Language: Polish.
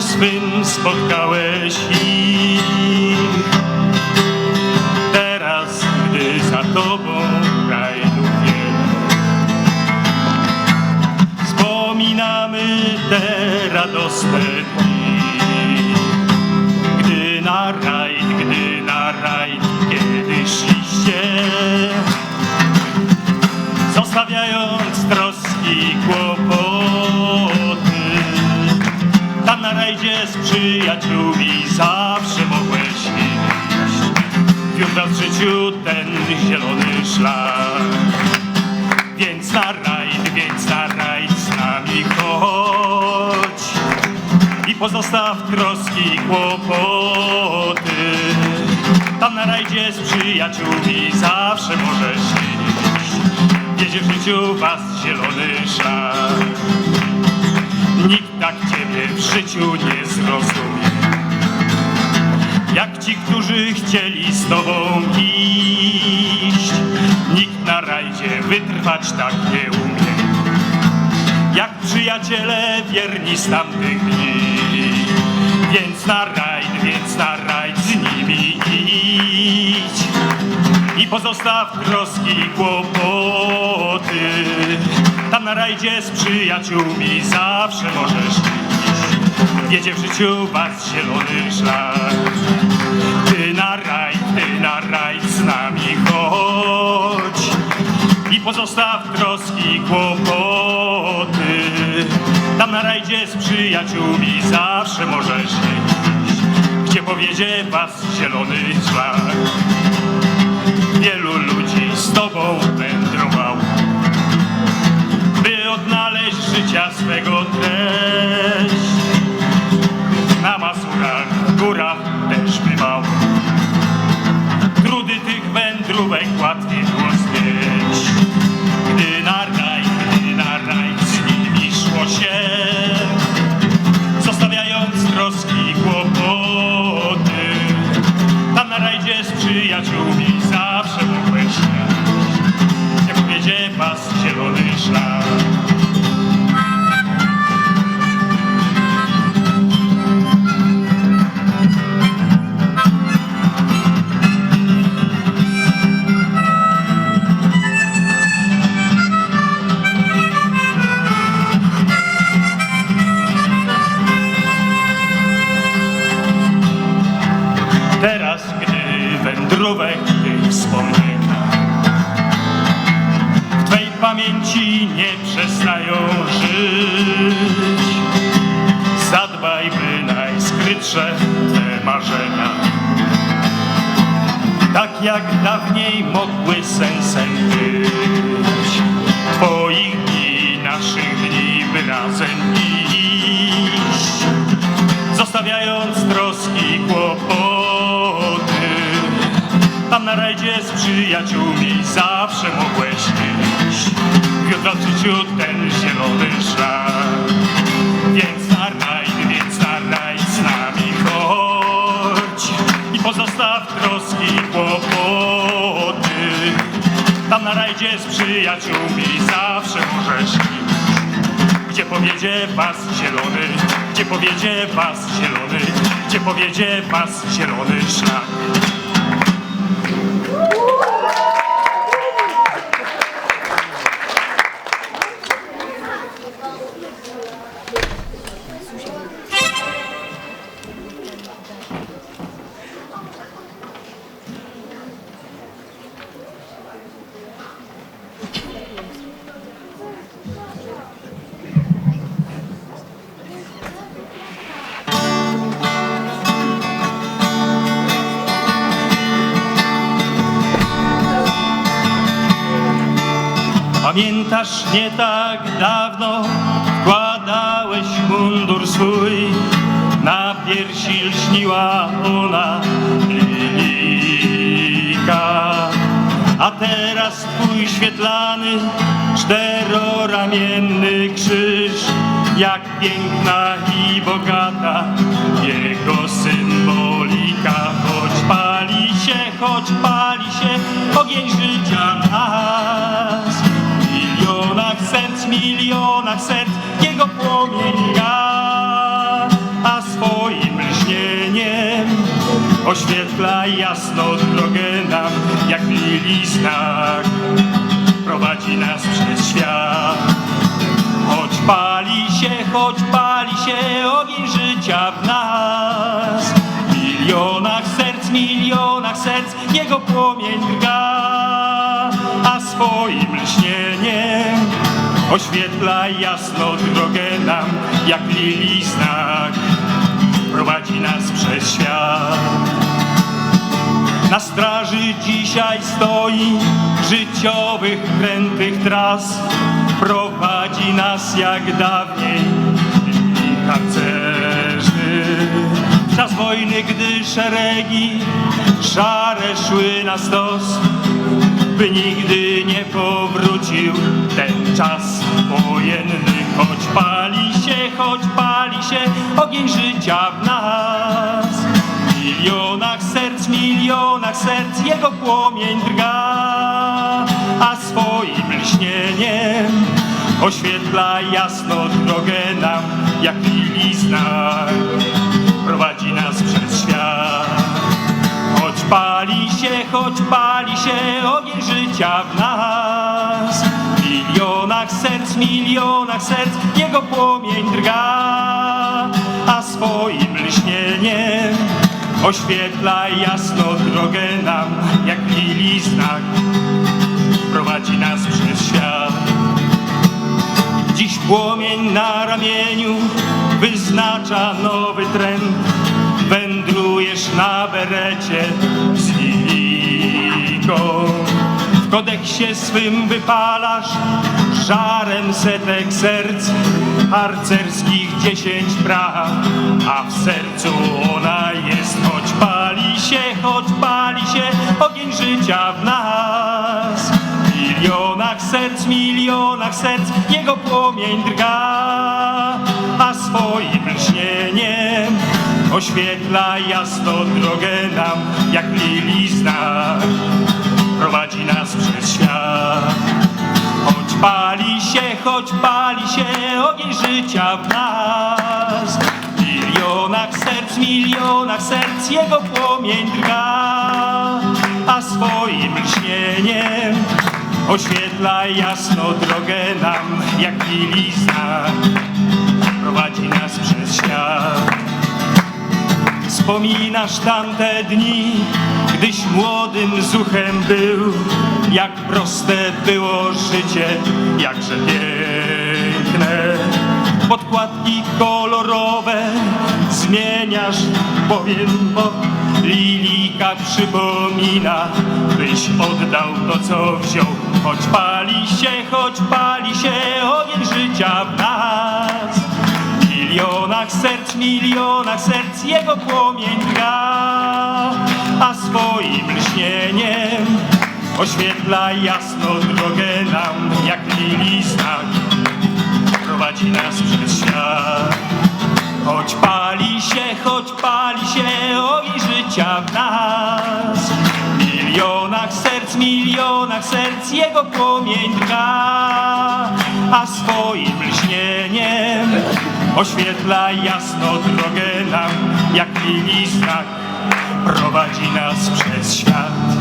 swym spotkałeś ich. Teraz, gdy za tobą wiele, wspominamy te radosne dni. Przyjaciółmi zawsze mogłeś iść. Wiódł w życiu ten zielony szlak. Więc na rajd, więc na rajd z nami chodź. I pozostaw troski i kłopoty. Tam na rajdzie z przyjaciółmi zawsze możesz iść. Wiedzie w życiu was zielony szlak. Nikt tak ciebie w życiu nie zrozumie. Jak ci, którzy chcieli z tobą iść. Nikt na rajdzie wytrwać tak nie umie. Jak przyjaciele wierni z tamtych dni. Więc na rajd, więc na rajd z nimi idź. I pozostaw troski i kłopoty. Tam na rajdzie z przyjaciółmi zawsze możesz. Wiedzie w życiu was zielony szlak. Ty na rajd, ty na rajd z nami chodź. I pozostaw troski kłopoty. Tam na rajdzie z przyjaciółmi zawsze możesz iść. Gdzie powiedzie was zielony szlak. Wielu ludzi z tobą wędrowało, by odnaleźć życia swego treść. Z przestają żyć, zadbaj, by najskrytsze te marzenia, tak jak dawniej mogły sensem być. Twoich dni, naszych dni, by razem iść zostawiając troski i kłopoty. Tam na rajdzie z przyjaciółmi zawsze mogłeś iść. Wiodła w życiu ten zielony szlak. Więc na rajd, więc na rajd z nami chodź. I pozostaw troski i kłopoty. Tam na rajdzie z przyjaciółmi zawsze możesz. Gdzie powiedzie was zielony, gdzie powiedzie was zielony, gdzie powiedzie was zielony szlak. Pamiętasz nie tak dawno wkładałeś mundur swój. Na piersi lśniła ona linijka a teraz twój świetlany czteroramienny krzyż. Jak piękna i bogata jego symbolika. Choć pali się, choć pali się ogień życia serc, milionach serc jego płomień ja, a swoje oświetla jasno drogę nam, jak lili znak, prowadzi nas przez świat. Choć pali się, choć pali się ogień życia w nas, w milionach serc, milionach serc jego płomień drga, a swoim lśnieniem oświetla jasno drogę nam, jak lili znak, prowadzi nas przez świat. Na straży dzisiaj stoi życiowych, krętych tras. Prowadzi nas jak dawniej i harcerzy. Czas wojny, gdy szeregi szare szły na stos, by nigdy nie powrócił ten czas wojenny. Choć pali się, choć pali się ogień życia w nas. W milionach serc, milionach serc jego płomień drga, a swoim lśnieniem oświetla jasno drogę nam, jak lili znak, pali się, choć pali się ogień życia w nas, w milionach serc, milionach serc jego płomień drga, a swoim lśnieniem oświetla jasno drogę nam, jak lili znak, prowadzi nas przez świat. Dziś płomień na ramieniu wyznacza nowy trend. Wędrujesz na berecie z liliką. W kodeksie swym wypalasz żarem setek serc harcerskich dziesięć praw, a w sercu ona jest, choć pali się, choć pali się ogień życia w nas. W milionach serc, milionach serc jego płomień drga, a swoim lśnieniem oświetla jasno drogę nam, jak lili znak, prowadzi nas przez świat. Choć pali się, choć pali się ogień życia w nas, w milionach serc, milionach serc jego płomień drga, a swoim lśnieniem oświetla jasno drogę nam, jak lili znak, prowadzi nas przez. Wspominasz tamte dni, gdyś młodym zuchem był, jak proste było życie, jakże piękne. Podkładki kolorowe zmieniasz, bowiem bo lilika przypomina, byś oddał to, co wziął. Choć pali się, choć pali się ogień życia w nas. Milionach serc, milionach serc jego płomień drga, a swoim lśnieniem oświetla jasno drogę nam, jak lili prowadzi nas przez świat. Choć pali się, choć pali się ogień życia w nas, w milionach serc, milionach serc jego płomień drga, a swoim lśnieniem oświetla jasno drogę nam, jak lili znak, prowadzi nas przez świat.